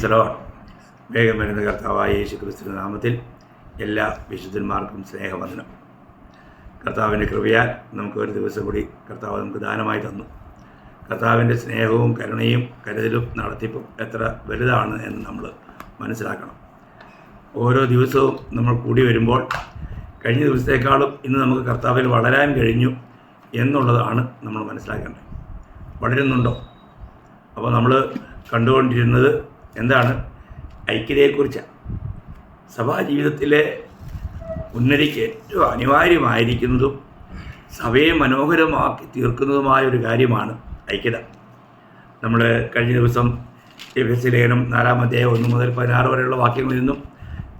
സലവാണ് വേഗം വരുന്ന കർത്താവായ യേശു ക്രിസ്തു നാമത്തിൽ എല്ലാ വിശുദ്ധന്മാർക്കും സ്നേഹവന്ദനം. കർത്താവിന്റെ കൃപയാൽ നമുക്ക് ഒരു ദിവസം കൂടി കർത്താവ് നമുക്ക് ദാനമായി തന്നു. കർത്താവിന്റെ സ്നേഹവും കരുണയും കരുതലും നടത്തിപ്പും എത്ര വലുതാണ് എന്ന് നമ്മൾ മനസ്സിലാക്കണം. ഓരോ ദിവസവും നമ്മൾ കൂടി വരുമ്പോൾ കഴിഞ്ഞ ദിവസത്തേക്കാളും ഇന്ന് നമുക്ക് കർത്താവിൽ വളരാൻ കഴിഞ്ഞു എന്നുള്ളതാണ് നമ്മൾ മനസ്സിലാക്കേണ്ടത്. വളരുന്നുണ്ടോ? അപ്പോൾ നമ്മൾ കണ്ടുകൊണ്ടിരുന്നത് എന്താണ്? ഐക്യതയെക്കുറിച്ചാണ് സഭാ ജീവിതത്തിലെ ഉന്നതിക്ക് ഏറ്റവും അനിവാര്യമായിരിക്കുന്നതും സഭയെ മനോഹരമാക്കി തീർക്കുന്നതുമായ ഒരു കാര്യമാണ് ഐക്യത. നമ്മൾ കഴിഞ്ഞ ദിവസം എഫ് ലേഖനം നാലാം ഒന്ന് മുതൽ പതിനാറ് വരെയുള്ള വാക്യങ്ങളിൽ നിന്നും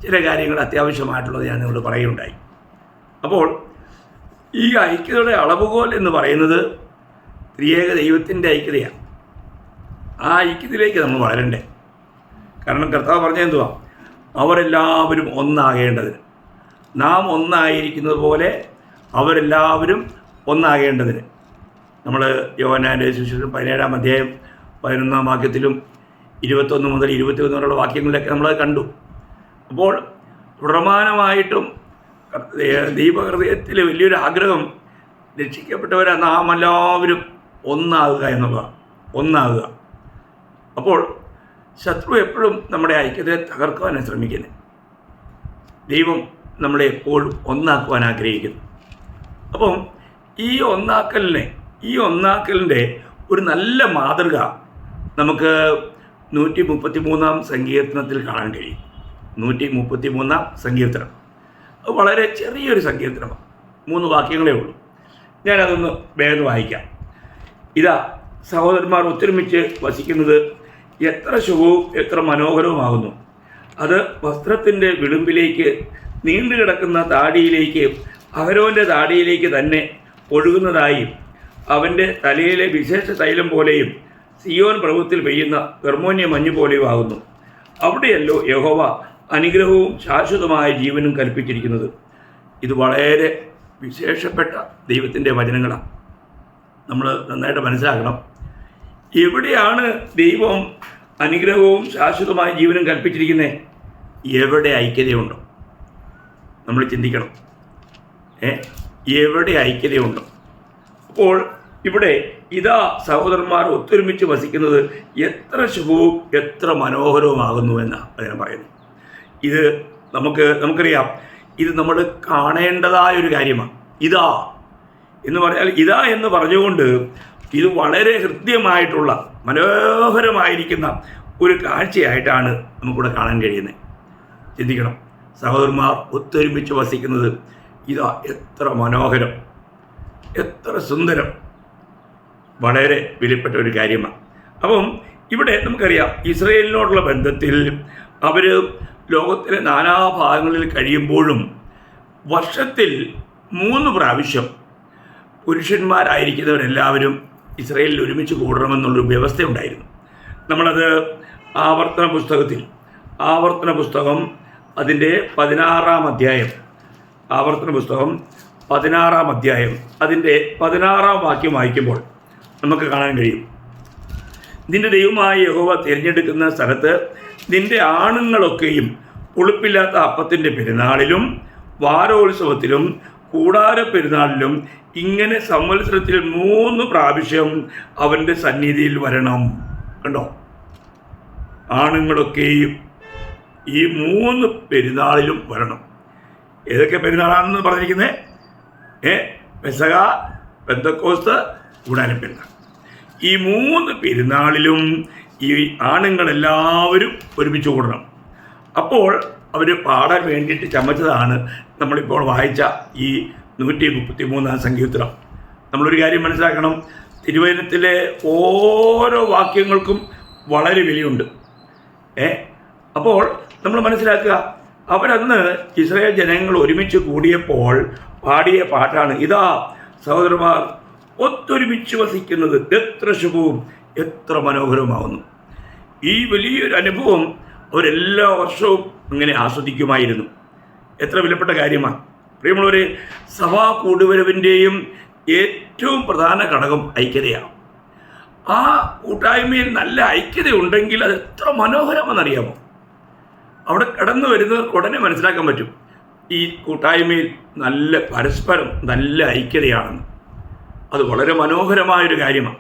ചില കാര്യങ്ങൾ അത്യാവശ്യമായിട്ടുള്ളത് ഞാൻ നിങ്ങളോട് പറയുകയുണ്ടായി. അപ്പോൾ ഈ ഐക്യതയുടെ അളവുകോൽ എന്ന് പറയുന്നത് ത്രിയേക ദൈവത്തിന്റെ ഐക്യതയാണ്. ആ ഐക്യത്തിലേക്ക് നമ്മൾ വളരണ്ടേ? കാരണം കർത്താവ് പറഞ്ഞ എന്തുവാ? അവരെല്ലാവരും ഒന്നാകേണ്ടതിന്. നാം ഒന്നായിരിക്കുന്നത് പോലെ അവരെല്ലാവരും ഒന്നാകേണ്ടതിന്. നമ്മൾ യോഹനാന്റെ ശിശുഷം പതിനേഴാം അധ്യായം പതിനൊന്നാം വാക്യത്തിലും ഇരുപത്തൊന്ന് മുതൽ ഇരുപത്തിയൊന്ന് വരെയുള്ള വാക്യങ്ങളിലൊക്കെ നമ്മൾ കണ്ടു. അപ്പോൾ പ്രമാണമായിട്ടും ദീപഹൃദയത്തിലെ വലിയൊരു ആഗ്രഹം രക്ഷിക്കപ്പെട്ടവരാണ് നാം എല്ലാവരും ഒന്നാകുക എന്നുള്ളതാണ്. ഒന്നാകുക. അപ്പോൾ ശത്രു എപ്പോഴും നമ്മുടെ ഐക്യത്തെ തകർക്കുവാനാണ് ശ്രമിക്കുന്നത് ദൈവം നമ്മളെ എപ്പോഴും ഒന്നാക്കുവാൻ ആഗ്രഹിക്കുന്നു. അപ്പം ഈ ഒന്നാക്കലിനെ ഈ ഒന്നാക്കലിന്റെ ഒരു നല്ല മാതൃക നമുക്ക് നൂറ്റി മുപ്പത്തി മൂന്നാം സങ്കീർത്തനത്തിൽ കാണാൻ കഴിയും. നൂറ്റി മുപ്പത്തി മൂന്നാം സങ്കീർത്തനം. അത് വളരെ ചെറിയൊരു സങ്കീർത്തനമാണ്. മൂന്ന് വാക്യങ്ങളേ ഉള്ളൂ. ഞാനതൊന്ന് വേഗം വായിക്കാം. ഇതാ സഹോദരന്മാർ ഒത്തൊരുമിച്ച് വസിക്കുന്നത് എത്ര ശുഭവും എത്ര മനോഹരവുമാകുന്നു. അത് വസ്ത്രത്തിന്റെ വിളുമ്പിലേക്ക് നീണ്ടു കിടക്കുന്ന താടിയിലേക്ക് അഹരോന്റെ താടിയിലേക്ക് തന്നെ ഒഴുകുന്നതായും അവന്റെ തലയിലെ വിശേഷ തൈലം പോലെയും സിയോൻ പ്രഭുത്തിൽ പെയ്യുന്ന ഗർമോന്യ മഞ്ഞ് പോലെയും ആകുന്നു അവിടെയല്ലോ യഹോവ അനുഗ്രഹവും ശാശ്വതമായ ജീവനും കൽപ്പിച്ചിരിക്കുന്നത്. ഇത് വളരെ വിശേഷപ്പെട്ട ദൈവത്തിന്റെ വചനങ്ങളാണ്. നമ്മൾ നന്നായിട്ട് മനസ്സിലാക്കണം. എവിടെയാണ് ദൈവം അനുഗ്രഹവും ശാശ്വതമായ ജീവനും കൽപ്പിച്ചിരിക്കുന്നേ എവിടെ ഐക്യതയുണ്ടോ? നമ്മൾ ചിന്തിക്കണം. ഏ? എവിടെ ഐക്യതയുണ്ടോ? അപ്പോൾ ഇവിടെ ഇതാ സഹോദരന്മാർ ഒത്തൊരുമിച്ച് വസിക്കുന്നത് എത്ര ശുഭവും എത്ര മനോഹരവുമാകുന്നു എന്നാണ് അതിനെ പറയുന്നത് ഇത് നമുക്ക് നമുക്കറിയാം. ഇത് നമ്മൾ കാണേണ്ടതായ ഒരു കാര്യമാണ്. ഇതാ എന്ന് പറഞ്ഞാൽ ഇതാ എന്ന് പറഞ്ഞുകൊണ്ട് ഇത് വളരെ ഹൃദ്യമായിട്ടുള്ള മനോഹരമായിരിക്കുന്ന ഒരു കാഴ്ചയായിട്ടാണ് നമുക്കിവിടെ കാണാൻ കഴിയുന്നത്. ചിന്തിക്കണം. സഹോദരന്മാർ ഒത്തൊരുമിച്ച് വസിക്കുന്നത് ഇതാ എത്ര മനോഹരം. എത്ര സുന്ദരം. വളരെ വിലപ്പെട്ട ഒരു കാര്യമാണ്. അപ്പം ഇവിടെ നമുക്കറിയാം ഇസ്രയേലിനോടുള്ള ബന്ധത്തിൽ അവർ ലോകത്തിലെ നാനാഭാഗങ്ങളിൽ കഴിയുമ്പോഴും വർഷത്തിൽ മൂന്ന് പ്രാവശ്യം പുരുഷന്മാരായിരിക്കുന്നവരെല്ലാവരും ഇസ്രയേലിൽ ഒരുമിച്ച് കൂടണമെന്നുള്ളൊരു വ്യവസ്ഥയുണ്ടായിരുന്നു. നമ്മളത് ആവർത്തന പുസ്തകത്തിൽ ആവർത്തന പുസ്തകം അതിന്റെ പതിനാറാം അധ്യായം ആവർത്തന പുസ്തകം പതിനാറാം അധ്യായം അതിന്റെ പതിനാറാം വാക്യം വായിക്കുമ്പോൾ നമുക്ക് കാണാൻ കഴിയും. നിന്റെ ദൈവമായ യഹോവ തിരഞ്ഞെടുക്കുന്ന സ്ഥലത്ത് നിന്റെ ആണുങ്ങളൊക്കെയും പുളിപ്പില്ലാത്ത അപ്പത്തിന്റെ പെരുന്നാളിലും വാരോത്സവത്തിലും കൂടാര പെരുന്നാളിലും ഇങ്ങനെ സംവത്സരത്തിൽ മൂന്ന് പ്രാവശ്യം അവന്റെ സന്നിധിയിൽ വരണം. കണ്ടോ? ആണുങ്ങളൊക്കെയും ഈ മൂന്ന് പെരുന്നാളിലും വരണം. ഏതൊക്കെ പെരുന്നാളാണെന്ന് പറഞ്ഞിരിക്കുന്നത് ഏ പെസക പെന്തക്കോസ്ത് കൂടാന പെരുന്നാൾ ഈ മൂന്ന് പെരുന്നാളിലും ഈ ആണുങ്ങളെല്ലാവരും ഒരുമിച്ച് കൂടണം. അപ്പോൾ അവർ പാടാൻ വേണ്ടിയിട്ട് ചമച്ചതാണ്. നമ്മളിപ്പോൾ വായിച്ച ഈ നൂറ്റി മുപ്പത്തി മൂന്നാം സങ്കീർത്തനം. നമ്മളൊരു കാര്യം മനസ്സിലാക്കണം. തിരുവചനത്തിലെ ഓരോ വാക്യങ്ങൾക്കും വളരെ വിലയുണ്ട്. ഏ? അപ്പോൾ നമ്മൾ മനസ്സിലാക്കുക അവരന്ന് ഇസ്രായേൽ ജനങ്ങൾ ഒരുമിച്ച് കൂടിയപ്പോൾ പാടിയ പാട്ടാണ്. ഇതാ സഹോദരന്മാർ ഒത്തൊരുമിച്ച് വസിക്കുന്നത് എത്ര ശുഭവും എത്ര മനോഹരവുമാവുന്നു. ഈ വലിയൊരു അനുഭവം അവരെല്ലാ വർഷവും അങ്ങനെ ആസ്വദിക്കുമായിരുന്നു. എത്ര വിലപ്പെട്ട കാര്യമാണ് പ്രിയമുള്ളവരെ സഭാ കൂടുവരവിന്റെയും ഏറ്റവും പ്രധാന ഘടകം ഐക്യതയാണ് ആ കൂട്ടായ്മയിൽ നല്ല ഐക്യത ഉണ്ടെങ്കിൽ അത് എത്ര മനോഹരമെന്നറിയാമോ അവിടെ കടന്നു വരുന്നവർക്ക് ഉടനെ മനസ്സിലാക്കാൻ പറ്റും. ഈ കൂട്ടായ്മയിൽ നല്ല പരസ്പരം നല്ല ഐക്യതയാണെന്ന്. അത് വളരെ മനോഹരമായൊരു കാര്യമാണ്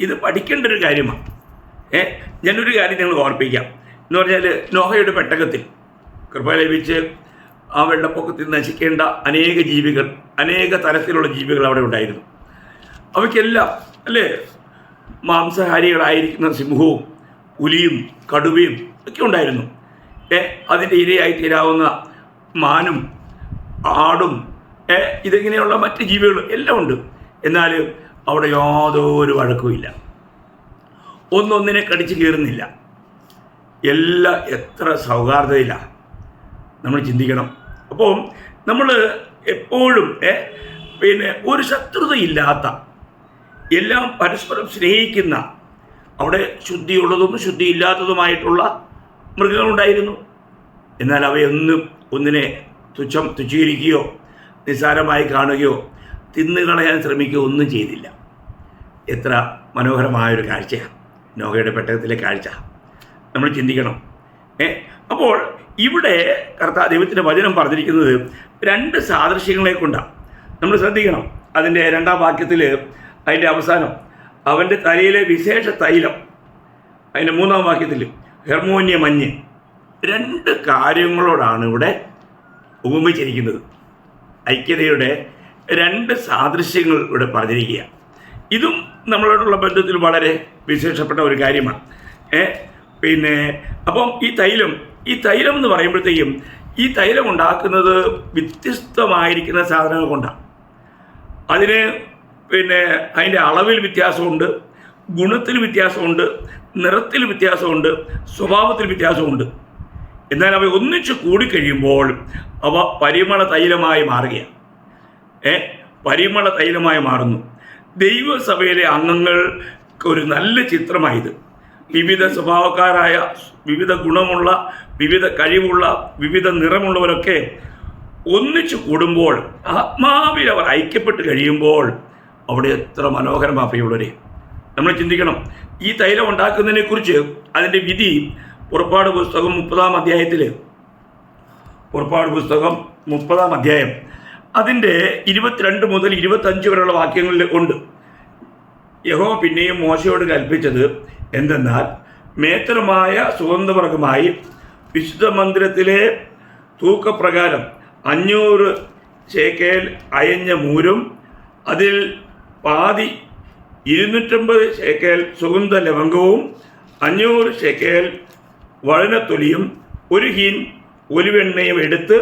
ഇത് പഠിക്കേണ്ട ഒരു കാര്യമാണ് ഏ? ഞാനൊരു കാര്യം നിങ്ങൾ ഓർപ്പിക്കാം. എന്ന് പറഞ്ഞാൽ നോഹയുടെ പെട്ടകത്തിൽ കൃപ ലഭിച്ച് ആ വെള്ളപ്പൊക്കത്തിൽ നശിക്കേണ്ട അനേക ജീവികൾ അനേക തരത്തിലുള്ള ജീവികൾ അവിടെ ഉണ്ടായിരുന്നു. അവയ്ക്കെല്ലാം അല്ലേ? മാംസഹാരികളായിരിക്കുന്ന സിംഹവും പുലിയും കടുവയും ഒക്കെ ഉണ്ടായിരുന്നു. ഏ അതിന്റെ ഇരയായി തീരാവുന്ന മാനും ആടും ഏ ഇതിങ്ങനെയുള്ള മറ്റ് ജീവികളും എല്ലാം ഉണ്ട്. എന്നാൽ അവിടെ യാതൊരു വഴക്കുമില്ല. ഒന്നൊന്നിനെ കടിച്ചു കയറുന്നില്ല എല്ലാം എത്ര സൗഹാർദ്ദയിലാണ് നമ്മൾ ചിന്തിക്കണം. അപ്പോൾ നമ്മൾ എപ്പോഴും പിന്നെ ഒരു ശത്രുതയില്ലാത്ത എല്ലാം പരസ്പരം സ്നേഹിക്കുന്ന അവിടെ ശുദ്ധിയുള്ളതും ശുദ്ധിയില്ലാത്തതുമായിട്ടുള്ള മൃഗങ്ങളുണ്ടായിരുന്നു. എന്നാൽ അവയൊന്നും ഒന്നിനെ തുച്ഛം തുച്ഛീകരിക്കുകയോ നിസ്സാരമായി കാണുകയോ തിന്നുകളയാൻ ശ്രമിക്കുകയോ ഒന്നും ചെയ്തില്ല. എത്ര മനോഹരമായൊരു കാഴ്ചയാണ് നോഹയുടെ പെട്ടകത്തിലെ കാഴ്ച. നമ്മൾ ചിന്തിക്കണം. ഏ അപ്പോൾ ഇവിടെ കർത്താ ദൈവത്തിന്റെ വചനം പറഞ്ഞിരിക്കുന്നത് രണ്ട് സാദൃശ്യങ്ങളെ കൊണ്ടാണ് നമ്മൾ ശ്രദ്ധിക്കണം അതിന്റെ രണ്ടാം വാക്യത്തിൽ അതിന്റെ അവസാനം. അവന്റെ തലയിലെ വിശേഷ തൈലം അതിന്റെ മൂന്നാം വാക്യത്തിൽ ഹെർമോനിയ മഞ്ഞ്. രണ്ട് കാര്യങ്ങളോടാണ് ഇവിടെ ഉപമിച്ചിരിക്കുന്നത്. ഐക്യതയുടെ രണ്ട് സാദൃശ്യങ്ങൾ ഇവിടെ പറഞ്ഞിരിക്കുക. ഇതും നമ്മളോടുള്ള ബന്ധത്തിൽ വളരെ വിശേഷപ്പെട്ട ഒരു കാര്യമാണ്. ഏ പിന്നെ അപ്പം ഈ തൈലം ഈ തൈലം എന്ന് പറയുമ്പോഴത്തേക്കും ഈ തൈലം ഉണ്ടാക്കുന്നത് വ്യത്യസ്തമായിരിക്കുന്ന സാധനങ്ങൾ കൊണ്ടാണ്. അതിന് പിന്നെ അതിന്റെ അളവിൽ വ്യത്യാസമുണ്ട് ഗുണത്തിൽ വ്യത്യാസമുണ്ട് നിറത്തിൽ വ്യത്യാസമുണ്ട് സ്വഭാവത്തിൽ വ്യത്യാസമുണ്ട്. എന്നാൽ അവ ഒന്നിച്ച് കൂടിക്കഴിയുമ്പോൾ അവ പരിമള തൈലമായി മാറുകയാണ്. ഏ പരിമള തൈലമായി മാറുന്നു. ദൈവസഭയിലെ അംഗങ്ങൾക്ക് ഒരു നല്ല ചിത്രമായത് വിവിധ സ്വഭാവക്കാരായ വിവിധ ഗുണമുള്ള വിവിധ കഴിവുള്ള വിവിധ നിറമുള്ളവരൊക്കെ ഒന്നിച്ചു കൂടുമ്പോൾ ആത്മാവിൽ അവർ ഐക്യപ്പെട്ട് കഴിയുമ്പോൾ അവിടെ എത്ര മനോഹരമാണ് പ്രിയമുള്ളവരെ നമ്മൾ ചിന്തിക്കണം ഈ തൈലം ഉണ്ടാക്കുന്നതിനെക്കുറിച്ച് അതിന്റെ വിധി പുറപ്പാട് പുസ്തകം മുപ്പതാം അധ്യായത്തിൽ പുറപ്പാട് പുസ്തകം മുപ്പതാം അധ്യായം. അതിന്റെ ഇരുപത്തിരണ്ട് മുതൽ ഇരുപത്തഞ്ച് വരെയുള്ള വാക്യങ്ങളിൽ ഉണ്ട്. യഹോ പിന്നെയും മോശയോട് കൽപ്പിച്ചത് എന്തെന്നാൽ മേത്തരമായ സുഗന്ധവർഗമായി വിശുദ്ധ മന്ദിരത്തിലെ തൂക്കപ്രകാരം അഞ്ഞൂറ് ശേക്കേൽ അയഞ്ഞ മൂരും അതിൽ പാതി ഇരുന്നൂറ്റമ്പത് ശേക്കേൽ സുഗന്ധ ലവംഗവും അഞ്ഞൂറ് ശേക്കേൽ വഴനത്തൊലിയും ഒരു ഹീൻ ഒലിവെണ്ണയും എടുത്ത്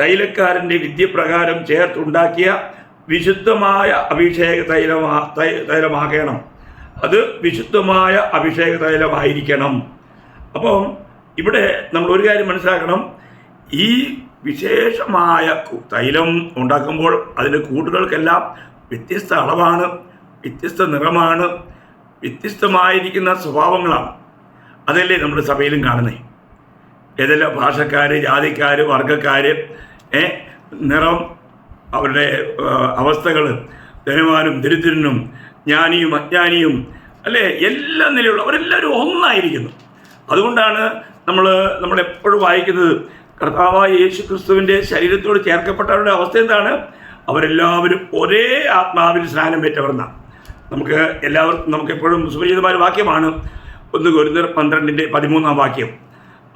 തൈലക്കാരന്റെ വിദ്യപ്രകാരം ചേർത്തുണ്ടാക്കിയ വിശുദ്ധമായ അഭിഷേക തൈലമാ തൈലമാകണം. അത് വിശുദ്ധമായ അഭിഷേക തൈലമായിരിക്കണം അപ്പം ഇവിടെ നമ്മൾ ഒരു കാര്യം മനസ്സിലാക്കണം. ഈ വിശേഷമായ തൈലം ഉണ്ടാക്കുമ്പോൾ അതിന്റെ കൂട്ടുകൾക്കെല്ലാം വ്യത്യസ്ത അളവാണ് വ്യത്യസ്ത നിറമാണ് വ്യത്യസ്തമായിരിക്കുന്ന സ്വഭാവങ്ങളാണ്. അതല്ലേ നമ്മുടെ സഭയിലും കാണുന്നത് ഏതെല്ലാം ഭാഷക്കാർ ജാതിക്കാർ വർഗക്കാർ നിറം അവരുടെ അവസ്ഥകൾ ധനവാനും ദരിദ്രനും ജ്ഞാനിയും അജ്ഞാനിയും അല്ലേ? എല്ലാ നിലയുള്ള അവരെല്ലാവരും ഒന്നായിരിക്കുന്നു. അതുകൊണ്ടാണ് നമ്മൾ നമ്മൾ എപ്പോഴും വായിക്കുന്നത് കർത്താവായ യേശു ക്രിസ്തുവിന്റെ ശരീരത്തോട് ചേർക്കപ്പെട്ടവരുടെ അവസ്ഥ എന്താണ്? അവരെല്ലാവരും ഒരേ ആത്മാവിൽ സ്നാനം ഏറ്റവർന്നാണ്. നമുക്ക് എല്ലാവർക്കും നമുക്ക് എപ്പോഴും സുപരിചിതമായ വാക്യമാണ് ഒന്ന് ഗുരുതർ പന്ത്രണ്ടിന്റെ പതിമൂന്നാം വാക്യം.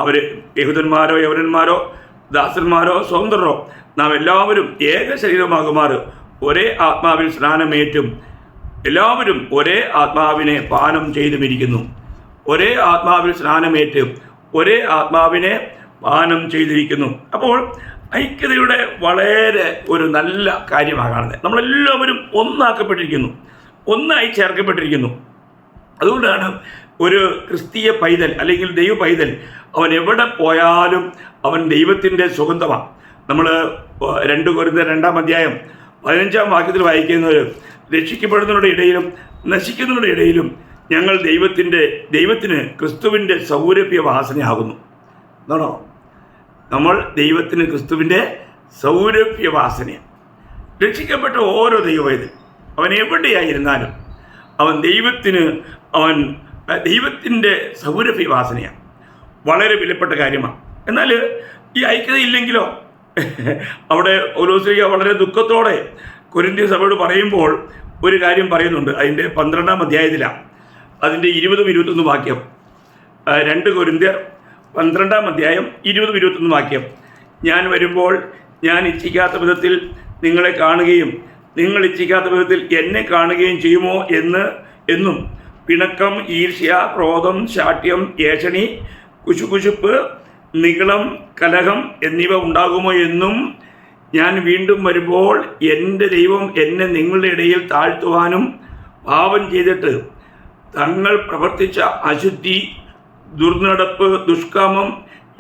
അവർ യഹൂദന്മാരോ യവനന്മാരോ ദാസന്മാരോ സ്വതന്ത്രരോ നാം എല്ലാവരും ഏക ശരീരമാകുമാർ ഒരേ ആത്മാവിൽ സ്നാനമേറ്റും എല്ലാവരും ഒരേ ആത്മാവിനെ പാനം ചെയ്തുമിരിക്കുന്നു. ഒരേ ആത്മാവിൽ സ്നാനമേറ്റ് ഒരേ ആത്മാവിനെ പാനം ചെയ്തിരിക്കുന്നു. അപ്പോൾ ഐക്യതയുടെ വളരെ ഒരു നല്ല കാര്യമാണ് നമ്മളെല്ലാവരും ഒന്നാക്കപ്പെട്ടിരിക്കുന്നു. ഒന്നായി ചേർക്കപ്പെട്ടിരിക്കുന്നു. അതുകൊണ്ടാണ് ഒരു ക്രിസ്തീയ പൈതൽ അല്ലെങ്കിൽ ദൈവ പൈതൽ അവൻ എവിടെ പോയാലും അവൻ ദൈവത്തിന്റെ സുഗന്ധമാണ്. നമ്മൾ രണ്ട് കുരുന്ന രണ്ടാം അധ്യായം പതിനഞ്ചാം വാക്യത്തിൽ വായിക്കുന്നത് രക്ഷിക്കപ്പെടുന്നവരുടെ ഇടയിലും നശിക്കുന്നവരുടെ ഇടയിലും ഞങ്ങൾ ദൈവത്തിന്റെ ദൈവത്തിന് ക്രിസ്തുവിന്റെ സൗരഭ്യ വാസനയാകുന്നു എന്താണോ നമ്മൾ ദൈവത്തിന് ക്രിസ്തുവിന്റെ സൗരഭ്യ വാസനയാണ് രക്ഷിക്കപ്പെട്ട ഓരോ ദൈവവേദൻ അവൻ എവിടെയായിരുന്നാലും അവൻ ദൈവത്തിന് അവൻ ദൈവത്തിന്റെ സൗരഭ്യ വാസനയാണ് വളരെ വിലപ്പെട്ട കാര്യമാണ്. എന്നാൽ ഈ ഐക്യത ഇല്ലെങ്കിലോ അവിടെ ഓലോസ്ലിക വളരെ ദുഃഖത്തോടെ കൊരിന്ത്യ സഭയോട് പറയുമ്പോൾ ഒരു കാര്യം പറയുന്നുണ്ട്. അതിന്റെ പന്ത്രണ്ടാം അധ്യായത്തിലാണ്. അതിന്റെ ഇരുപതും ഇരുപത്തൊന്ന് വാക്യം. രണ്ട് കൊരിന്ത്യർ പന്ത്രണ്ടാം അധ്യായം ഇരുപതും ഇരുപത്തൊന്ന് വാക്യം. ഞാൻ വരുമ്പോൾ ഞാൻ ഇച്ഛിക്കാത്ത വിധത്തിൽ നിങ്ങളെ കാണുകയും നിങ്ങൾ ഇച്ഛിക്കാത്ത വിധത്തിൽ എന്നെ കാണുകയും ചെയ്യുമോ എന്ന് എന്നും പിണക്കം ഈർഷ്യ ക്രോധം ശാഠ്യം ഏഷണി കുശുകുശുപ്പ് നികളം കലഹം എന്നിവ ഉണ്ടാകുമോ എന്നും ഞാൻ വീണ്ടും വരുമ്പോൾ എന്റെ ദൈവം എന്നെ നിങ്ങളുടെ ഇടയിൽ താഴ്ത്തുവാനും പാപം ചെയ്തിട്ട് തങ്ങൾ പ്രവർത്തിച്ച അശുദ്ധി ദുർനടപ്പ് ദുഷ്കാമം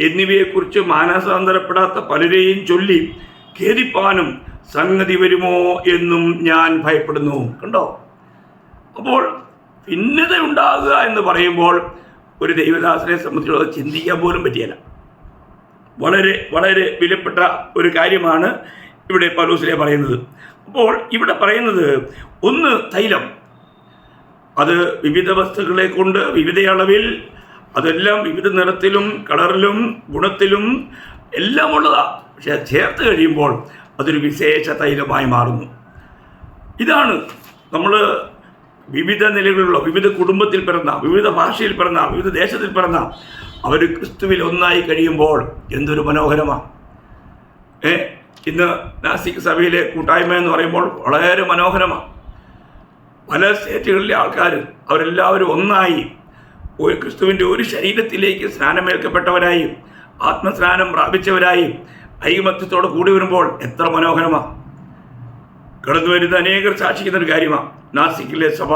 എന്നിവയെക്കുറിച്ച് മാനസാന്തരപ്പെടാത്ത പലരെയും ചൊല്ലി ഖേദിപ്പാനും സംഗതി വരുമോ എന്നും ഞാൻ ഭയപ്പെടുന്നു. കണ്ടോ? അപ്പോൾ ഭിന്നത ഉണ്ടാകുക എന്ന് പറയുമ്പോൾ ഒരു ദൈവദാസനെ സംബന്ധിച്ചുള്ളത് ചിന്തിക്കാൻ പോലും പറ്റിയല്ല. വളരെ വളരെ വിലപ്പെട്ട ഒരു കാര്യമാണ് ഇവിടെ പലൂസിലെ പറയുന്നത്. അപ്പോൾ ഇവിടെ പറയുന്നത് ഒന്ന് തൈലം. അത് വിവിധ വസ്തുക്കളെ കൊണ്ട് വിവിധ അളവിൽ അതെല്ലാം വിവിധ നിറത്തിലും കളറിലും ഗുണത്തിലും എല്ലാം ഉള്ളതാണ് പക്ഷെ ചേർത്ത് കഴിയുമ്പോൾ അതൊരു വിശേഷ തൈലമായി മാറുന്നു. ഇതാണ് നമ്മൾ വിവിധ നിലകളിലുള്ള വിവിധ കുടുംബത്തിൽ പിറന്ന വിവിധ ഭാഷയിൽ പിറന്ന വിവിധ ദേശത്തിൽ പിറന്ന അവർ ക്രിസ്തുവിൽ ഒന്നായി കഴിയുമ്പോൾ എന്തൊരു മനോഹരമാണ് ഏ ഇന്ന് നാസിക് സഭയിലെ കൂട്ടായ്മ എന്ന് പറയുമ്പോൾ വളരെ മനോഹരമാണ് പല സ്റ്റേറ്റുകളിലെ ആൾക്കാർ അവരെല്ലാവരും ഒന്നായി ഒരു ക്രിസ്തുവിന്റെ ഒരു ശരീരത്തിലേക്ക് സ്നാനമേൽക്കപ്പെട്ടവരായി ആത്മസ്നാനം പ്രാപിച്ചവരായി ഐകമത്യത്തോടെ കൂടി വരുമ്പോൾ എത്ര മനോഹരമാണ് കടന്നു വരുന്ന അനേകർ സാക്ഷിക്കുന്ന ഒരു കാര്യമാണ് നാസിക്കിലെ സഭ.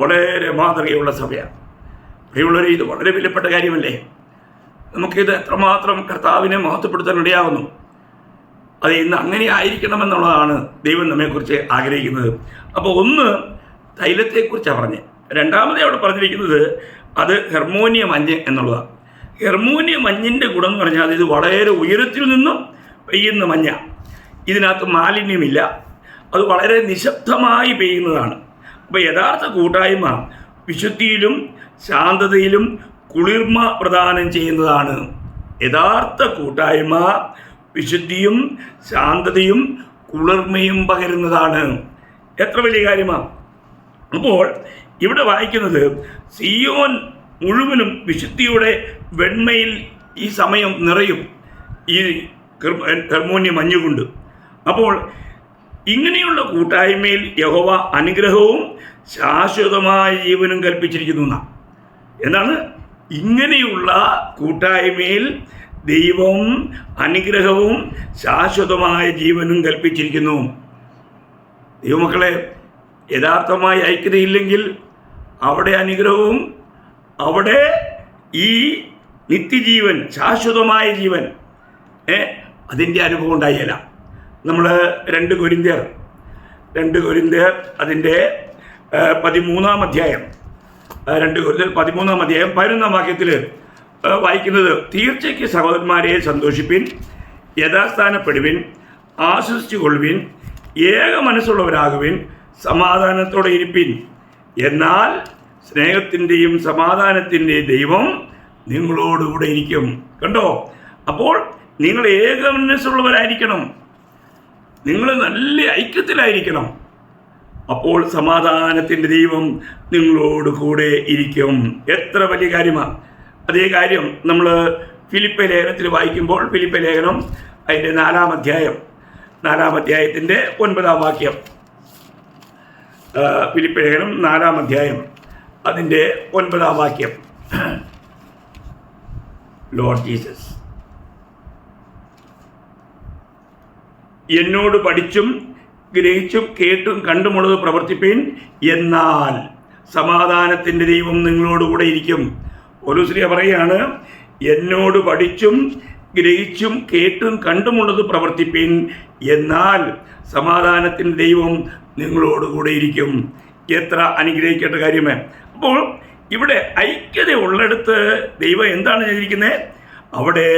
വളരെ മാതൃകയുള്ള സഭയാണ് പ്രിയമുള്ളവരെ ഇത് വളരെ വിലപ്പെട്ട കാര്യമല്ലേ? നമുക്കിത് എത്രമാത്രം കർത്താവിനെ മഹത്വപ്പെടുത്താൻ ഇടയാകുന്നു അത് ഇന്ന് അങ്ങനെ ആയിരിക്കണമെന്നുള്ളതാണ് ദൈവം നമ്മെക്കുറിച്ച് ആഗ്രഹിക്കുന്നത്. അപ്പോൾ ഒന്ന് തൈലത്തെക്കുറിച്ചാണ് പറഞ്ഞത്. രണ്ടാമത് അവിടെ പറഞ്ഞിരിക്കുന്നത് അത് ഹെർമോനിയ മഞ്ഞ് എന്നുള്ളതാണ്. ഹെർമോനിയ മഞ്ഞിന്റെ ഗുണം എന്ന് പറഞ്ഞാൽ ഇത് വളരെ ഉയരത്തിൽ നിന്നും പെയ്യുന്ന മഞ്ഞ ഇതിനകത്ത് മാലിന്യമില്ല. അത് വളരെ നിശബ്ദമായി പെയ്യുന്നതാണ്. അപ്പോൾ യഥാർത്ഥ കൂട്ടായ്മ വിശുദ്ധിയിലും ശാന്തതയിലും കുളിർമ പ്രദാനം ചെയ്യുന്നതാണ്. യഥാർത്ഥ കൂട്ടായ്മ വിശുദ്ധിയും ശാന്തതയും കുളിർമയും പകരുന്നതാണ്. എത്ര വലിയ കാര്യമാണ് അപ്പോൾ ഇവിടെ വായിക്കുന്നത് സിയോൻ മുഴുവനും വിശുദ്ധിയുടെ വെണ്മയിൽ ഈ സമയം നിറയും. ഈ ഹെർമോന്യ മഞ്ഞുകൊണ്ട്. അപ്പോൾ ഇങ്ങനെയുള്ള കൂട്ടായ്മയിൽ യഹോവ അനുഗ്രഹവും ശാശ്വതമായ ജീവനും കൽപ്പിച്ചിരിക്കുന്നു എന്നാണ്. എന്താണ്? ഇങ്ങനെയുള്ള കൂട്ടായ്മയിൽ ദൈവം അനുഗ്രഹവും ശാശ്വതമായ ജീവനും കൽപ്പിച്ചിരിക്കുന്നു. ദൈവമക്കളെ യഥാർത്ഥമായി ഐക്യതയില്ലെങ്കിൽ അവിടെ അനുഗ്രഹവും അവിടെ ഈ നിത്യജീവൻ ശാശ്വതമായ ജീവൻ അതിന്റെ അനുഭവം ഉണ്ടായില്ല നമ്മൾ രണ്ട് കൊരിന്ത്യർ രണ്ട് കൊരിന്ത്യർ അതിന്റെ പതിമൂന്നാം അധ്യായം. രണ്ട് കൊരിന്ത്യർ പതിമൂന്നാം അധ്യായം പതിനൊന്നാം വാക്യത്തിൽ വായിക്കുന്നത് തീർച്ചയ്ക്ക് സഹോദരന്മാരെ സന്തോഷിപ്പിൻ യഥാസ്ഥാനപ്പെടുവിൻ ആശ്വസിച്ചു കൊള്ളുവിൻ ഏക മനസ്സുള്ളവരാകുവിൻ സമാധാനത്തോടെ ഇരിപ്പിൻ. എന്നാൽ സ്നേഹത്തിന്റെയും സമാധാനത്തിന്റെയും ദൈവം നിങ്ങളോടുകൂടെ ഇരിക്കും. കണ്ടോ? അപ്പോൾ നിങ്ങൾ ഏക മനസ്സുള്ളവരായിരിക്കണം. നിങ്ങൾ നല്ല ഐക്യത്തിലായിരിക്കണം. അപ്പോൾ സമാധാനത്തിന്റെ ദൈവം നിങ്ങളോട് കൂടെ ഇരിക്കും. എത്ര വലിയ കാര്യമാണ് അതേ കാര്യം നമ്മൾ ഫിലിപ്പ ലേഖനത്തിൽ വായിക്കുമ്പോൾ ഫിലിപ്പ ലേഖനം അതിന്റെ നാലാം അധ്യായം നാലാം അധ്യായത്തിന്റെ ഒൻപതാം വാക്യം. ഫിലിപ്പ ലേഖനം നാലാം അധ്യായം അതിന്റെ ഒൻപതാം വാക്യം. ലോർഡ് ജീസസ് എന്നോട് പഠിച്ചും ഗ്രഹിച്ചും കേട്ടും കണ്ടുമുള്ളത് പ്രവർത്തിപ്പീൻ എന്നാൽ സമാധാനത്തിന്റെ ദൈവം നിങ്ങളോടുകൂടെ ഇരിക്കും. ഒലുശ്രീയ പറയാണ് എന്നോട് പഠിച്ചും ഗ്രഹിച്ചും കേട്ടും കണ്ടുമുള്ളത് പ്രവർത്തിപ്പീൻ എന്നാൽ സമാധാനത്തിന്റെ ദൈവം നിങ്ങളോടുകൂടെ ഇരിക്കും. എത്ര അനുഗ്രഹിക്കേണ്ട കാര്യമേ. അപ്പോൾ ഇവിടെ ഐക്യത ഉള്ളിടത്ത് ദൈവം എന്താണ് ചെയ്തിരിക്കുന്നത്? അവിടെ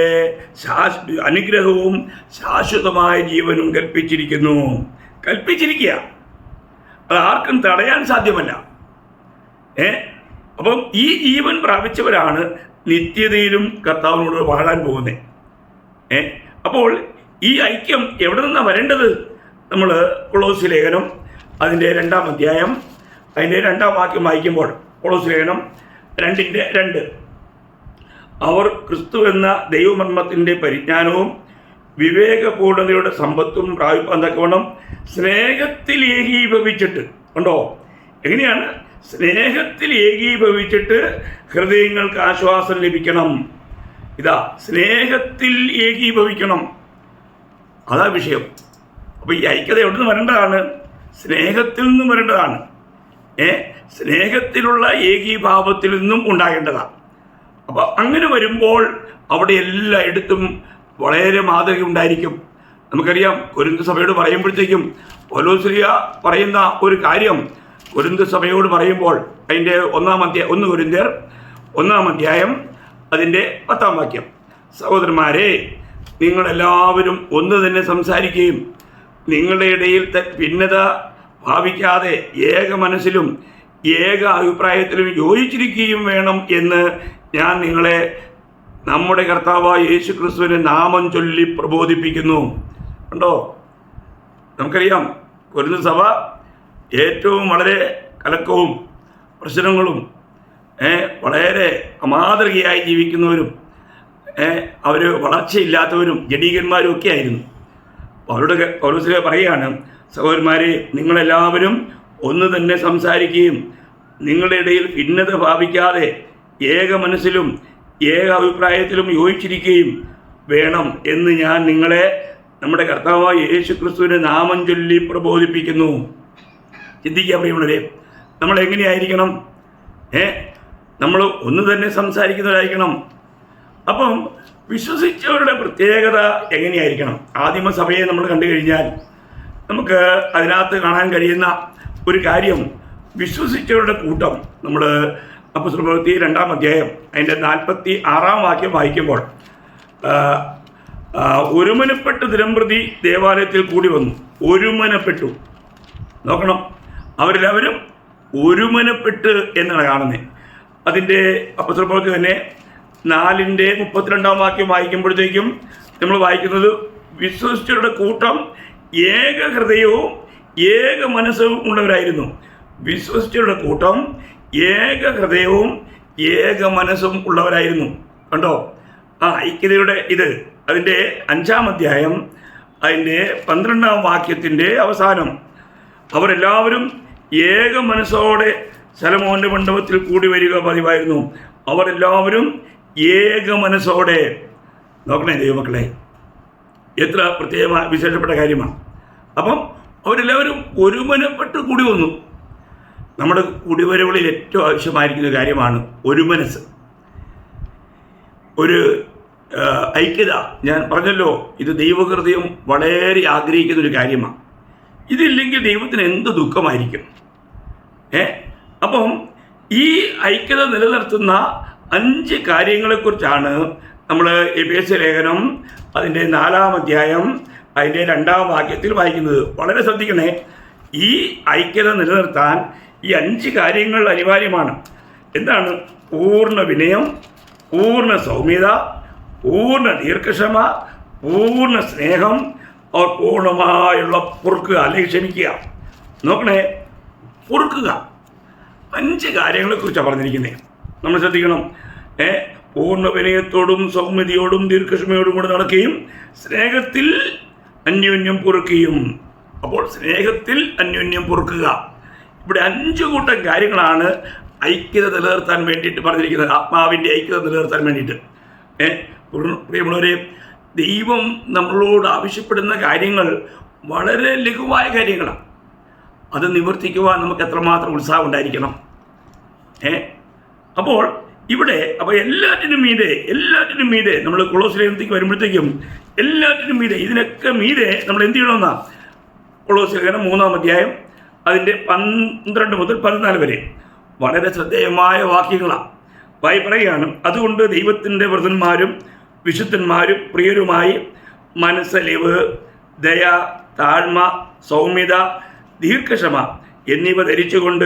അനുഗ്രഹവും ശാശ്വതമായ ജീവനും കൽപ്പിച്ചിരിക്കുന്നു. കൽപ്പിച്ചിരിക്കുക. അത് ആർക്കും തടയാൻ സാധ്യമല്ല. ഏ? അപ്പം ഈ ജീവൻ പ്രാപിച്ചവരാണ് നിത്യതയിലും കർത്താവിനോട് വാഴാൻ പോകുന്നത് ഏ? അപ്പോൾ ഈ ഐക്യം എവിടെ നിന്നാണ് വരേണ്ടത്? നമ്മൾ കൊളോസ് ലേഖനം അതിന്റെ രണ്ടാം അധ്യായം അതിന്റെ രണ്ടാം വാക്യം വായിക്കുമ്പോൾ കൊളോസ് ലേഖനം രണ്ടിന്റെ രണ്ട്. അവർ ക്രിസ്തു എന്ന ദൈവമർമ്മത്തിന്റെ പരിജ്ഞാനവും വിവേകപൂർണതയുടെ സമ്പത്തും പ്രാപിപ്പാൻ തക്കവണ്ണം സ്നേഹത്തിൽ ഏകീഭവിച്ചിട്ട് ഉണ്ടോ എങ്ങനെയാണ്? സ്നേഹത്തിൽ ഏകീഭവിച്ചിട്ട് ഹൃദയങ്ങൾക്ക് ആശ്വാസം ലഭിക്കണം. ഇതാ സ്നേഹത്തിൽ ഏകീഭവിക്കണം. അതാ വിഷയം. അപ്പോൾ ഈ ഐക്യത എവിടെ നിന്ന് വരേണ്ടതാണ്? സ്നേഹത്തിൽ നിന്നും വരേണ്ടതാണ്. ഏ? സ്നേഹത്തിലുള്ള ഏകീഭാവത്തിൽ നിന്നും ഉണ്ടാകേണ്ടതാണ്. അപ്പോൾ അങ്ങനെ വരുമ്പോൾ അവിടെ എല്ലായിടത്തും വളരെ മാതൃക ഉണ്ടായിരിക്കും. നമുക്കറിയാം കുരുന്ത് സഭയോട് പറയുമ്പോഴത്തേക്കും ഓലോശ്രീയ പറയുന്ന ഒരു കാര്യം കുരുന്ത് സഭയോട് പറയുമ്പോൾ അതിന്റെ ഒന്നാം അധ്യായം ഒന്ന് കുരുന്തർ ഒന്നാം അധ്യായം അതിന്റെ പത്താം വാക്യം. സഹോദരന്മാരെ നിങ്ങളെല്ലാവരും ഒന്ന് തന്നെ സംസാരിക്കുകയും നിങ്ങളുടെ ഇടയിൽ ഭിന്നത ഭാവിക്കാതെ ഏക മനസ്സിലും ഏക അഭിപ്രായത്തിലും യോജിച്ചിരിക്കുകയും വേണം എന്ന് ഞാൻ നിങ്ങളെ നമ്മുടെ കർത്താവായ യേശു ക്രിസ്തുവിനെ നാമം ചൊല്ലി പ്രബോധിപ്പിക്കുന്നു. ഉണ്ടോ നമുക്കറിയാം കൊരുന്ന സഭ ഏറ്റവും വളരെ കലക്കവും പ്രശ്നങ്ങളും വളരെ അമാതൃകയായി ജീവിക്കുന്നവരും അവർ വളർച്ചയില്ലാത്തവരും ജഡീകന്മാരും ഒക്കെ ആയിരുന്നു. അവരുടെ പൗരസ്ലിഹ പറയുകയാണ് സഹോദരന്മാരെ നിങ്ങളെല്ലാവരും ഒന്ന് തന്നെ സംസാരിക്കുകയും നിങ്ങളുടെ ഇടയിൽ ഭിന്നത ഭാവിക്കാതെ ഏക മനസ്സിലും ഏക അഭിപ്രായത്തിലും യോജിച്ചിരിക്കുകയും വേണം എന്ന് ഞാൻ നിങ്ങളെ നമ്മുടെ കർത്താവായ യേശു ക്രിസ്തുവിന്റെ നാമം ചൊല്ലി പ്രബോധിപ്പിക്കുന്നു. ചിന്തിക്കുക പ്രിയമുള്ളവരെ നമ്മൾ എങ്ങനെയായിരിക്കണം? ഏ? നമ്മൾ ഒന്ന് തന്നെ സംസാരിക്കുന്നവരായിരിക്കണം. അപ്പം വിശ്വസിച്ചവരുടെ പ്രത്യേകത എങ്ങനെയായിരിക്കണം? ആദിമസഭയെ നമ്മൾ കണ്ടു കഴിഞ്ഞാൽ നമുക്ക് അതിനകത്ത് കാണാൻ കഴിയുന്ന ഒരു കാര്യം വിശ്വസിച്ചവരുടെ കൂട്ടം നമ്മൾ അപ്പസ്രപ്രവൃത്തി രണ്ടാം അധ്യായം അതിന്റെ നാൽപ്പത്തി ആറാം വാക്യം വായിക്കുമ്പോൾ ഒരുമനപ്പെട്ട് ദിനംപ്രതി ദേവാലയത്തിൽ കൂടി വന്നു. ഒരുമനപ്പെട്ടു. നോക്കണം. അവരെല്ലാവരും ഒരുമനപ്പെട്ട് എന്നാണ് കാണുന്നത്. അതിന്റെ അപ്പസ്രപ്രവൃത്തി തന്നെ നാലിന്റെ മുപ്പത്തിരണ്ടാം വാക്യം വായിക്കുമ്പോഴത്തേക്കും നമ്മൾ വായിക്കുന്നത് വിശ്വസിച്ചവരുടെ കൂട്ടം ഏക ഹൃദയവും ഏക മനസ്സും ഉള്ളവരായിരുന്നു. വിശ്വസിച്ചവരുടെ കൂട്ടം ഏക ഹൃദയവും ഏക മനസ്സും ഉള്ളവരായിരുന്നു. കണ്ടോ? ആ ഐക്യതയുടെ ഇത്. അതിന്റെ അഞ്ചാം അധ്യായം അതിന്റെ പന്ത്രണ്ടാം വാക്യത്തിന്റെ അവസാനം. അവരെല്ലാവരും ഏക മനസ്സോടെ സലമോന്റെ മണ്ഡപത്തിൽ കൂടി വരിക പതിവായിരുന്നു. അവരെല്ലാവരും ഏക മനസ്സോടെ നോക്കണേ ദൈവമക്കളെ എത്ര പ്രത്യേകമായ വിശേഷപ്പെട്ട കാര്യമാണ്. അപ്പം അവരെല്ലാവരും ഒരുമനപ്പെട്ട് കൂടി വന്നു. നമ്മുടെ കുടിവരവുകളിൽ ഏറ്റവും ആവശ്യമായിരിക്കുന്ന കാര്യമാണ് ഒരു മനസ്സ്. ഒരു ഐക്യത. ഞാൻ പറഞ്ഞല്ലോ ഇത് ദൈവഹൃദയം വളരെ ആഗ്രഹിക്കുന്ന ഒരു കാര്യമാണ്. ഇതില്ലെങ്കിൽ ദൈവത്തിന് എന്ത് ദുഃഖമായിരിക്കും? ഏ? അപ്പം ഈ ഐക്യത നിലനിർത്തുന്ന അഞ്ച് കാര്യങ്ങളെക്കുറിച്ചാണ് നമ്മൾ എബേസ ലേഖനം അതിന്റെ നാലാം അധ്യായം അതിന്റെ രണ്ടാം വാക്യത്തിൽ വായിക്കുന്നത്. വളരെ ശ്രദ്ധിക്കണേ ഈ ഐക്യത നിലനിർത്താൻ ഈ അഞ്ച് കാര്യങ്ങൾ അനിവാര്യമാണ്. എന്താണ്? പൂർണ വിനയം പൂർണ സൗമ്യത പൂർണ ദീർഘക്ഷമ പൂർണ സ്നേഹം അവർ പൂർണമായുള്ള പൊറുക്കുക. അല്ലെങ്കിൽ ക്ഷമിക്കുക. നോക്കണേ പൊറുക്കുക. അഞ്ച് കാര്യങ്ങളെക്കുറിച്ചാണ് പറഞ്ഞിരിക്കുന്നത്. നമ്മൾ ശ്രദ്ധിക്കണം. ഏ പൂർണ വിനയത്തോടും സൗമ്യതയോടും ദീർഘക്ഷമയോടും കൂടെ നടക്കുകയും സ്നേഹത്തിൽ അന്യോന്യം പൊറുക്കുകയും. അപ്പോൾ സ്നേഹത്തിൽ അന്യോന്യം പൊറുക്കുക. ഇവിടെ അഞ്ചു കൂട്ടം കാര്യങ്ങളാണ് ഐക്യത നിലനിർത്താൻ വേണ്ടിയിട്ട് പറഞ്ഞിരിക്കുന്നത്. ആത്മാവിന്റെ ഐക്യത നിലനിർത്താൻ വേണ്ടിയിട്ട്. ഏ പ്രിയമുള്ളവരെ ദൈവം നമ്മളോട് ആവശ്യപ്പെടുന്ന കാര്യങ്ങൾ വളരെ ലഘുവായ കാര്യങ്ങളാണ്. അത് നിവർത്തിക്കുവാൻ നമുക്ക് എത്രമാത്രം ഉത്സാഹം ഉണ്ടായിരിക്കണം. ഏ അപ്പോൾ ഇവിടെ അപ്പോൾ എല്ലാറ്റിനും മീതെ എല്ലാറ്റിനും മീതെ നമ്മൾ കുളോസ് ലേഖനത്തേക്ക് വരുമ്പോഴത്തേക്കും എല്ലാറ്റിനും മീതെ ഇതിനൊക്കെ മീതെ നമ്മൾ എന്ത് ചെയ്യണമെന്നാ? കുളോസ് ലേഖനം മൂന്നാം അധ്യായം അതിന്റെ പന്ത്രണ്ട് മുതൽ പതിനാല് വരെ. വളരെ ശ്രദ്ധേയമായ വാക്യങ്ങളാണ്. വായി പറയുകയാണ് അതുകൊണ്ട് ദൈവത്തിന്റെ വ്രതന്മാരും വിശുദ്ധന്മാരും പ്രിയരുമായി മനസ്സലിവ് ദയ താഴ്മ സൗമ്യത ദീർഘക്ഷമ എന്നിവ ധരിച്ചുകൊണ്ട്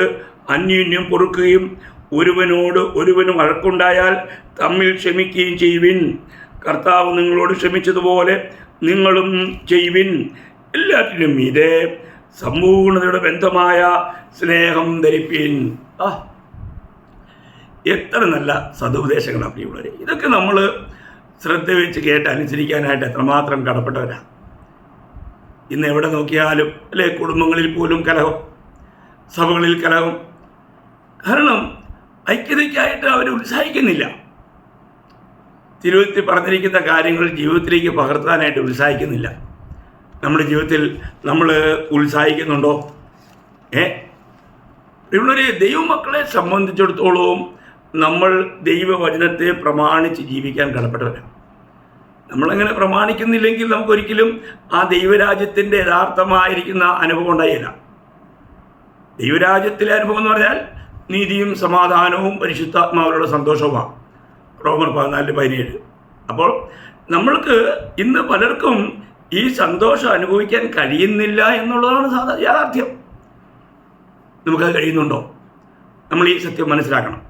അന്യോന്യം പൊറുക്കുകയും ഒരുവനോട് ഒരുവന് വഴക്കുണ്ടായാൽ തമ്മിൽ ക്ഷമിക്കുകയും ചെയ്യുവിൻ. കർത്താവ് നിങ്ങളോട് ക്ഷമിച്ചതുപോലെ നിങ്ങളും ചെയ്യുവിൻ. എല്ലാറ്റിനും ഇതേ സമ്പൂർണതയുടെ ബന്ധമായ സ്നേഹം ധരിപ്പീൻ. ആ എത്ര നല്ല സതുപദേശങ്ങളാണ് പ്രിയമുള്ളവരെ. ഇതൊക്കെ നമ്മൾ ശ്രദ്ധ വെച്ച് കേട്ട് അനുസരിക്കാനായിട്ട് എത്രമാത്രം കടപ്പെട്ടവരാണ് ഇന്ന് എവിടെ നോക്കിയാലും അല്ലെ കുടുംബങ്ങളിൽ പോലും കലഹം സഭകളിൽ കലഹം. കാരണം ഐക്യതയ്ക്കായിട്ട് അവർ ഉത്സാഹിക്കുന്നില്ല. തിരുവത്തി പറഞ്ഞിരിക്കുന്ന കാര്യങ്ങൾ ജീവിതത്തിലേക്ക് പകർത്താനായിട്ട് ഉത്സാഹിക്കുന്നില്ല. നമ്മുടെ ജീവിതത്തിൽ നമ്മൾ ഉത്സാഹിക്കുന്നുണ്ടോ? ഏ? ഇവിടെ ദൈവമക്കളെ സംബന്ധിച്ചിടത്തോളവും നമ്മൾ ദൈവവചനത്തെ പ്രമാണിച്ച് ജീവിക്കാൻ കടപ്പെട്ടവരാണ് നമ്മളങ്ങനെ പ്രമാണിക്കുന്നില്ലെങ്കിൽ നമുക്കൊരിക്കലും ആ ദൈവരാജ്യത്തിന്റെ യഥാർത്ഥമായിരിക്കുന്ന അനുഭവം ഉണ്ടായില്ല ദൈവരാജ്യത്തിലെ അനുഭവം എന്ന് പറഞ്ഞാൽ നീതിയും സമാധാനവും പരിശുദ്ധാത്മാവരുടെ സന്തോഷവുമാണ് റോമർ പതിനാല് പതിനേഴ്. അപ്പോൾ നമ്മൾക്ക് ഇന്ന് പലർക്കും ഈ സന്തോഷം അനുഭവിക്കാൻ കഴിയുന്നില്ല എന്നുള്ളതാണ് യാഥാർത്ഥ്യം. നമുക്കത് കഴിയുന്നുണ്ടോ? നമ്മൾ ഈ സത്യം മനസ്സിലാക്കണം.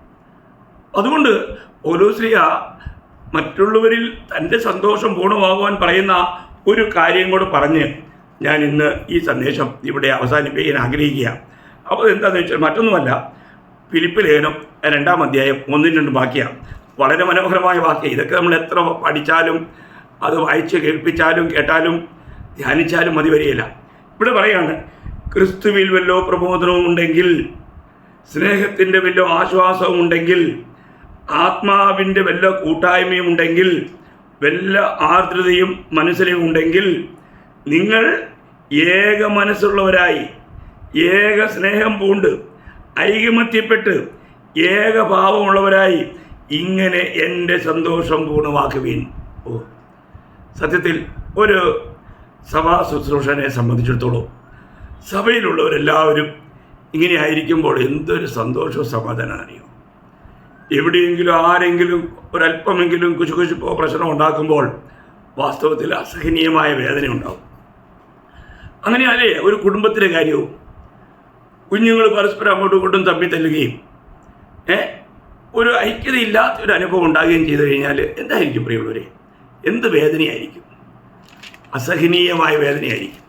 അതുകൊണ്ട് ഓരോ സ്ത്രീയ മറ്റുള്ളവരിൽ തന്റെ സന്തോഷം പൂർണമാകുവാൻ പറയുന്ന ഒരു കാര്യം കൂടെ പറഞ്ഞ് ഞാൻ ഇന്ന് ഈ സന്ദേശം ഇവിടെ അവസാനിപ്പിക്കാൻ ആഗ്രഹിക്കുക. അപ്പോൾ എന്താണെന്ന് വെച്ചാൽ മറ്റൊന്നുമല്ല ഫിലിപ്പ് ലേഖനം രണ്ടാം അധ്യായം ഒന്നും രണ്ടും വളരെ മനോഹരമായ വാക്യം. ഇതൊക്കെ നമ്മൾ എത്ര പഠിച്ചാലും അത് വായിച്ച് കേൾപ്പിച്ചാലും കേട്ടാലും ധ്യാനിച്ചാലും മതി വരികയില്ല. ഇവിടെ പറയാണ് ക്രിസ്തുവിൽ വല്ലോ പ്രബോധനവും ഉണ്ടെങ്കിൽ സ്നേഹത്തിന്റെ വല്ലോ ആശ്വാസവും ഉണ്ടെങ്കിൽ ആത്മാവിന്റെ വല്ല കൂട്ടായ്മയും ഉണ്ടെങ്കിൽ വല്ല ആർദ്രതയും മനസ്സിലും ഉണ്ടെങ്കിൽ നിങ്ങൾ ഏക മനസ്സുള്ളവരായി ഏക സ്നേഹം പൂണ്ട് ഐകമത്യപ്പെട്ട് ഏകഭാവമുള്ളവരായി ഇങ്ങനെ എന്റെ സന്തോഷം പൂർണമാക്കുവീൻ. ഓ. സത്യത്തിൽ ഒരു സഭാ ശുശ്രൂഷനെ സംബന്ധിച്ചിടത്തോളം സഭയിലുള്ളവരെല്ലാവരും ഇങ്ങനെ ആയിരിക്കുമ്പോൾ എന്തൊരു സന്തോഷവും സമാധാനം അറിയും? എവിടെയെങ്കിലും ആരെങ്കിലും ഒരല്പമെങ്കിലും കുശുകുശുപ്പോ പ്രശ്നം ഉണ്ടാക്കുമ്പോൾ വാസ്തവത്തിൽ അസഹനീയമായ വേദന ഉണ്ടാവും. അങ്ങനെയല്ലേ ഒരു കുടുംബത്തിലെ കാര്യവും കുഞ്ഞുങ്ങൾ പരസ്പരം അങ്ങോട്ടും ഇങ്ങോട്ടും തമ്മിൽ തല്ലുകയും ഏ? ഒരു ഐക്യതയില്ലാത്ത ഒരു അനുഭവം ഉണ്ടാകുകയും ചെയ്തു കഴിഞ്ഞാൽ എന്തായിരിക്കും പ്രിയമുള്ളവരെ? എന്ത് വേദനയായിരിക്കും? അസഹനീയമായ വേദനയായിരിക്കും.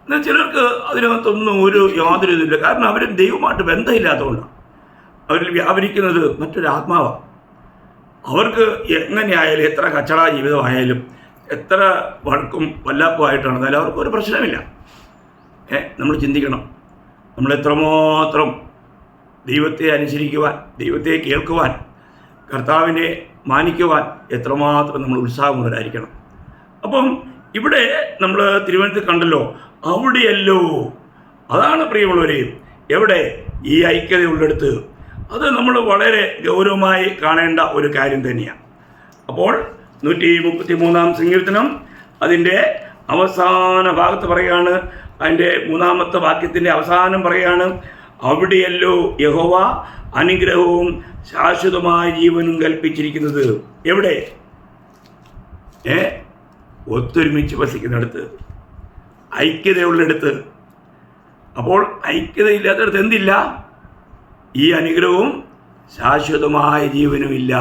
എന്നാൽ ചിലർക്ക് അതിനകത്തൊന്നും ഒരു യാതൊരു ഇതില്ല കാരണം അവർ ദൈവമായിട്ട് ബന്ധമില്ലാത്തതുകൊണ്ടാണ് അവരിൽ വ്യാപരിക്കുന്നത് മറ്റൊരാത്മാവാണ് അവർക്ക് എങ്ങനെയായാലും എത്ര കച്ചട ജീവിതമായാലും എത്ര വഴക്കും വല്ലാപ്പുമായിട്ടാണെന്നാലും അവർക്ക് ഒരു പ്രശ്നമില്ല. ഏ നമ്മൾ ചിന്തിക്കണം. നമ്മൾ എത്രമാത്രം ദൈവത്തെ അനുസരിക്കുവാൻ ദൈവത്തെ കേൾക്കുവാൻ കർത്താവിനെ മാനിക്കുവാൻ എത്രമാത്രം നമ്മൾ ഉത്സാഹമുള്ളവരായിരിക്കണം. അപ്പം ഇവിടെ നമ്മൾ തിരുവനന്തപുരത്ത് കണ്ടല്ലോ അവിടെയല്ലോ. അതാണ് പ്രിയമുള്ളവരെ എവിടെ ഈ ഐക്യത ഉള്ളെടുത്ത്. അത് നമ്മൾ വളരെ ഗൗരവമായി കാണേണ്ട ഒരു കാര്യം തന്നെയാണ് അപ്പോൾ നൂറ്റി മുപ്പത്തി മൂന്നാം സങ്കീർത്തനം അതിന്റെ അവസാന ഭാഗത്ത് പറയുകയാണ്. അതിന്റെ മൂന്നാമത്തെ വാക്യത്തിന്റെ അവസാനം പറയുകയാണ് അവിടെയല്ലോ യഹോവ അനുഗ്രഹവും ശാശ്വതമായ ജീവനും കൽപ്പിച്ചിരിക്കുന്നത് എവിടെ? ഏ? ഒത്തൊരുമിച്ച് വസിക്കുന്നിടത്ത്. ഐക്യതയുള്ളിടത്ത്. അപ്പോൾ ഐക്യതയില്ലാത്തടത്ത് എന്തില്ല? ഈ അനുഗ്രഹവും ശാശ്വതമായ ജീവനുമില്ല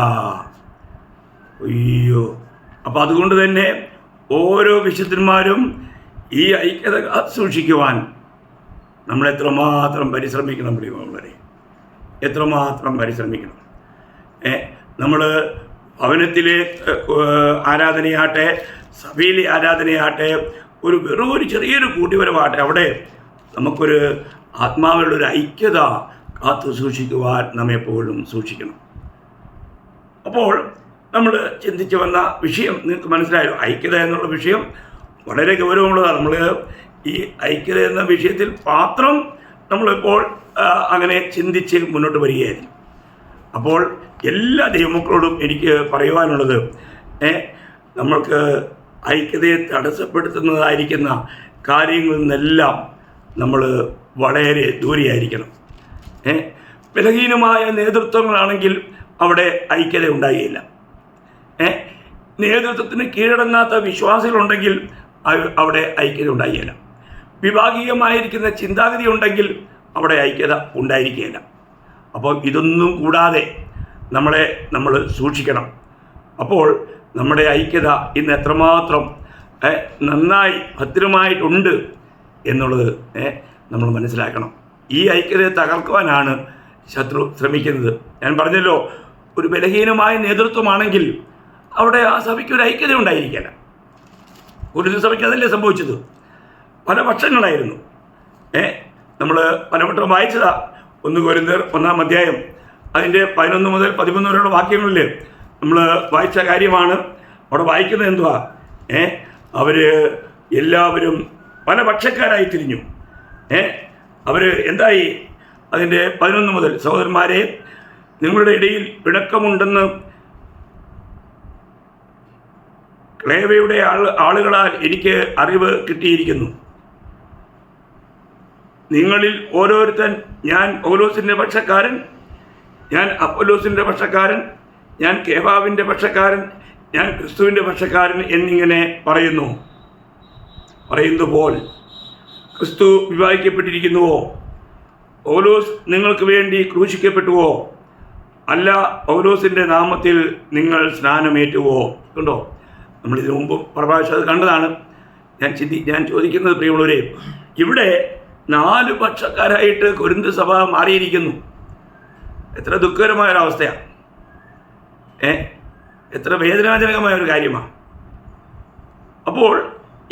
അയ്യോ. അപ്പം അതുകൊണ്ട് തന്നെ ഓരോ വിശുദ്ധന്മാരും ഈ ഐക്യത സൂക്ഷിക്കുവാൻ നമ്മൾ എത്രമാത്രം പരിശ്രമിക്കണം പ്രിയമുള്ളവരെ. എത്രമാത്രം പരിശ്രമിക്കണം. നമ്മൾ ഭവനത്തിലെ ആരാധനയാട്ടെ സഭയിലെ ആരാധനയാട്ടെ ഒരു വെറും ഒരു ചെറിയൊരു കൂട്ടിവരവാട്ടെ അവിടെ നമുക്കൊരു ആത്മാവിലുള്ള ഒരു ഐക്യത കാത്തു സൂക്ഷിക്കുവാൻ നമ്മെപ്പോഴും സൂക്ഷിക്കണം. അപ്പോൾ നമ്മൾ ചിന്തിച്ചു വന്ന വിഷയം നിങ്ങൾക്ക് മനസ്സിലായോ? ഐക്യത എന്നുള്ള വിഷയം വളരെ ഗൗരവമുള്ളതാണ്. നമ്മൾ ഈ ഐക്യത എന്ന വിഷയത്തിൽ മാത്രം നമ്മളിപ്പോൾ അങ്ങനെ ചിന്തിച്ച് മുന്നോട്ട് വരികയായിരുന്നു. അപ്പോൾ എല്ലാ ദൈവമക്കളോടും എനിക്ക് പറയുവാനുള്ളത് നമ്മൾക്ക് ഐക്യതയെ തടസ്സപ്പെടുത്തുന്നതായിരിക്കുന്ന കാര്യങ്ങളിൽ നിന്നെല്ലാം നമ്മൾ വളരെ ദൂരെയായിരിക്കണം. ബലഹീനമായ നേതൃത്വങ്ങളാണെങ്കിൽ അവിടെ ഐക്യത ഉണ്ടാകുകയില്ല നേതൃത്വത്തിന് കീഴടങ്ങാത്ത വിശ്വാസികളുണ്ടെങ്കിൽ അവിടെ ഐക്യത ഉണ്ടാകുകയില്ല വിഭാഗീയമായിരിക്കുന്ന ചിന്താഗതി ഉണ്ടെങ്കിൽ അവിടെ ഐക്യത ഉണ്ടായിരിക്കുകയില്ല അപ്പോൾ ഇതൊന്നും കൂടാതെ നമ്മളെ നമ്മൾ സൂക്ഷിക്കണം. അപ്പോൾ നമ്മുടെ ഐക്യത ഇന്ന് എത്രമാത്രം നന്നായി ഭദ്രമായിട്ടുണ്ട് എന്നുള്ളത് നമ്മൾ മനസ്സിലാക്കണം. ഈ ഐക്യതയെ തകർക്കുവാനാണ് ശത്രു ശ്രമിക്കുന്നത്. ഞാൻ പറഞ്ഞല്ലോ ഒരു ബലഹീനമായ നേതൃത്വമാണെങ്കിൽ അവിടെ ആ സഭയ്ക്ക് ഒരു ഐക്യത ഉണ്ടായിരിക്കില്ല ഒരു സഭയ്ക്ക് അതല്ലേ സംഭവിച്ചത്? പല പക്ഷങ്ങളായിരുന്നു. നമ്മൾ പലവട്ടം വായിച്ചതാ. ഒന്ന് കോരിന്തർ ഒന്നാം അധ്യായം. അതിന്റെ പതിനൊന്ന് മുതൽ പതിമൂന്ന് വരെയുള്ള വാക്യങ്ങളിൽ നമ്മൾ വായിച്ച കാര്യമാണ്. അവിടെ വായിക്കുന്നത് എന്തുവാ? ഏ? അവർ എല്ലാവരും പല പക്ഷക്കാരായി തിരിഞ്ഞു. ഏ? അവർ എന്തായി? അതിന്റെ പതിനൊന്ന് മുതൽ സഹോദരന്മാരെ നിങ്ങളുടെ ഇടയിൽ പിണക്കമുണ്ടെന്ന് ക്ലേവയുടെ ആൾ ആളുകളാൽ എനിക്ക് അറിവ് കിട്ടിയിരിക്കുന്നു. നിങ്ങളിൽ ഓരോരുത്തൻ ഞാൻ പൗലോസിന്റെ പക്ഷക്കാരൻ ഞാൻ അപ്പൊലോസിന്റെ പക്ഷക്കാരൻ ഞാൻ കേവാവിന്റെ പക്ഷക്കാരൻ ഞാൻ ക്രിസ്തുവിന്റെ പക്ഷക്കാരൻ എന്നിങ്ങനെ പറയുന്നു. പറയുന്നു പോൽ ക്രിസ്തു വിവാഹിക്കപ്പെട്ടിരിക്കുന്നുവോ? പൗലോസ് നിങ്ങൾക്ക് വേണ്ടി ക്രൂശിക്കപ്പെട്ടുവോ? അല്ല പൗലോസിന്റെ നാമത്തിൽ നിങ്ങൾ സ്നാനമേറ്റുവോ? കണ്ടോ? നമ്മൾ ഇതിനു മുമ്പ് പ്രഭാഷണം അത് കണ്ടതാണ്. ഞാൻ ചിന്തി ഞാൻ ചോദിക്കുന്നത് പ്രിയമുള്ളവരെ ഇവിടെ നാല് പക്ഷക്കാരായിട്ട് കുരുന്ത് സഭ മാറിയിരിക്കുന്നു. എത്ര ദുഃഖകരമായ ഒരവസ്ഥയാണ് ഏ? എത്ര വേദനാജനകമായ ഒരു കാര്യമാണ് അപ്പോൾ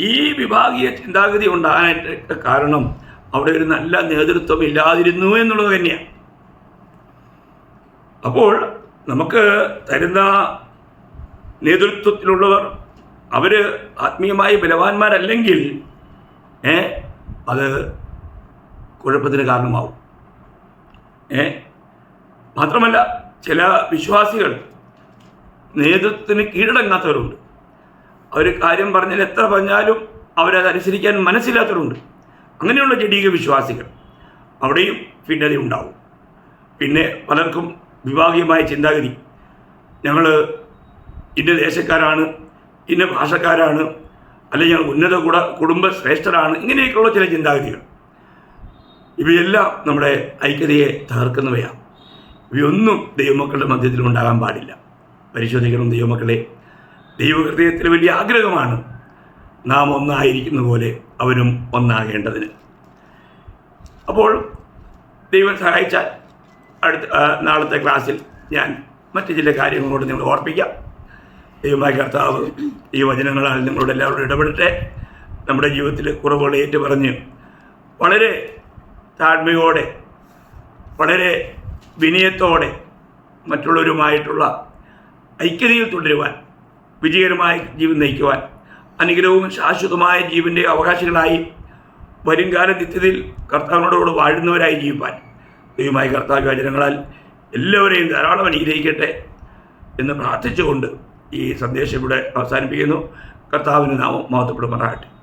ഈ വിഭാഗീയ ചിന്താഗതി ഉണ്ടാകാനായിട്ട് കാരണം അവിടെ ഒരു നല്ല നേതൃത്വം ഇല്ലാതിരുന്നു എന്നുള്ളത് തന്നെയാണ് അപ്പോൾ നമുക്ക് തരുന്ന നേതൃത്വത്തിലുള്ളവർ അവർ ആത്മീയമായി ബലവാന്മാരല്ലെങ്കിൽ അത് കുഴപ്പത്തിന് കാരണമാവും. ഏ? മാത്രമല്ല ചില വിശ്വാസികൾ നേതൃത്വത്തിന് കീഴടങ്ങാത്തവരുണ്ട്. അവർ കാര്യം പറഞ്ഞാൽ എത്ര പറഞ്ഞാലും അവരത് അനുസരിക്കാൻ മനസ്സില്ലാത്തവരുണ്ട്. അങ്ങനെയുള്ള ജഡീക വിശ്വാസികൾ അവിടെയും ഭിന്നത ഉണ്ടാവും. പിന്നെ പലർക്കും വിഭാഗീയമായ ചിന്താഗതി. ഞങ്ങൾ ഇന്ന ദേശക്കാരാണ് ഇന്ന ഭാഷക്കാരാണ് അല്ലെങ്കിൽ ഞങ്ങൾ ഉന്നത കുട കുടുംബ ശ്രേഷ്ഠരാണ് ഇങ്ങനെയൊക്കെയുള്ള ചില ചിന്താഗതികൾ. ഇവയെല്ലാം നമ്മുടെ ഐക്യതയെ തകർക്കുന്നവയാണ്. ഇവയൊന്നും ദൈവമക്കളുടെ മധ്യത്തിൽ ഉണ്ടാകാൻ പാടില്ല. പരിശോധിക്കണം ദൈവമക്കളെ. ദൈവഹൃദയത്തിൽ വലിയ ആഗ്രഹമാണ് നാം ഒന്നായിരിക്കുന്ന പോലെ അവരും ഒന്നാകേണ്ടതിന്. അപ്പോൾ ദൈവം സഹായിച്ച അടുത്ത നാളത്തെ ക്ലാസ്സിൽ ഞാൻ മറ്റു ചില കാര്യങ്ങളോട് നിങ്ങൾ ഓർപ്പിക്കാം. ദൈവമായ കർത്താവ് ഈ വചനങ്ങളാൽ നിങ്ങളോട് എല്ലാവരോടും ഇടപെടട്ടെ. നമ്മുടെ ജീവിതത്തിൽ കുറവുകൾ ഏറ്റുപറഞ്ഞ് വളരെ താഴ്മയോടെ വളരെ വിനയത്തോടെ മറ്റുള്ളവരുമായിട്ടുള്ള ഐക്യതയിൽ തുടരുവാൻ വിജയകരമായ ജീവൻ നയിക്കുവാൻ അനുഗ്രഹവും ശാശ്വതമായ ജീവന്റെ അവകാശികളായി വരുംകാല നിത്യതയിൽ കർത്താവിനോടുകൂടെ വാഴുന്നവരായി ജീവിപ്പാൻ ദൈവമായി കർത്താവ് വചനങ്ങളാൽ എല്ലാവരെയും ധാരാളം അനുഗ്രഹിക്കട്ടെ എന്ന് പ്രാർത്ഥിച്ചുകൊണ്ട് ഈ സന്ദേശം ഇവിടെ അവസാനിപ്പിക്കുന്നു. കർത്താവിന് നാമം മഹത്വപ്പെടുമാറാകട്ടെ.